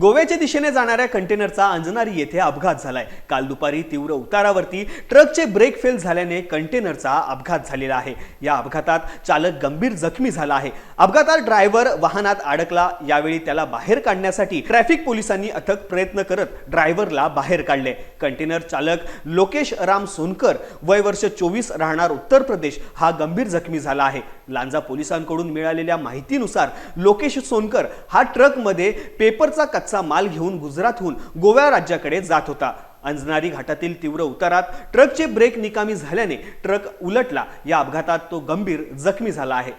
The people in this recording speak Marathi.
गोव्याच्या दिशेने जाणाऱ्या कंटेनरचा अंजनारी येथे अपघात झालाय. काल दुपारी तीव्र उतारावरती ट्रकचे ब्रेक फेल झाल्याने कंटेनरचा अपघात झालेला आहे. या अपघातात चालक गंभीर जखमी झाला आहे. अपघातात ड्रायव्हर वाहनात अडकला. यावेळी त्याला बाहेर काढण्यासाठी ट्रॅफिक पोलिसांनी अथक प्रयत्न करत ड्रायव्हरला बाहेर काढले. कंटेनर चालक लोकेश राम सोनकर वय वर्ष चोवीस राहणार उत्तर प्रदेश हा गंभीर जखमी झाला आहे. लांजा पोलिसांकडून मिळालेल्या माहितीनुसार लोकेश सोनकर हा ट्रकमध्ये पेपरचा ट्रकचा माल घेऊन गुजरातहून गोव्या राज्याकडे जात होता. अंजनारी घाटातील तीव्र उतारात ट्रकचे ब्रेक निकामी झाल्याने ट्रक उलटला. या अपघातात तो गंभीर जखमी झाला आहे.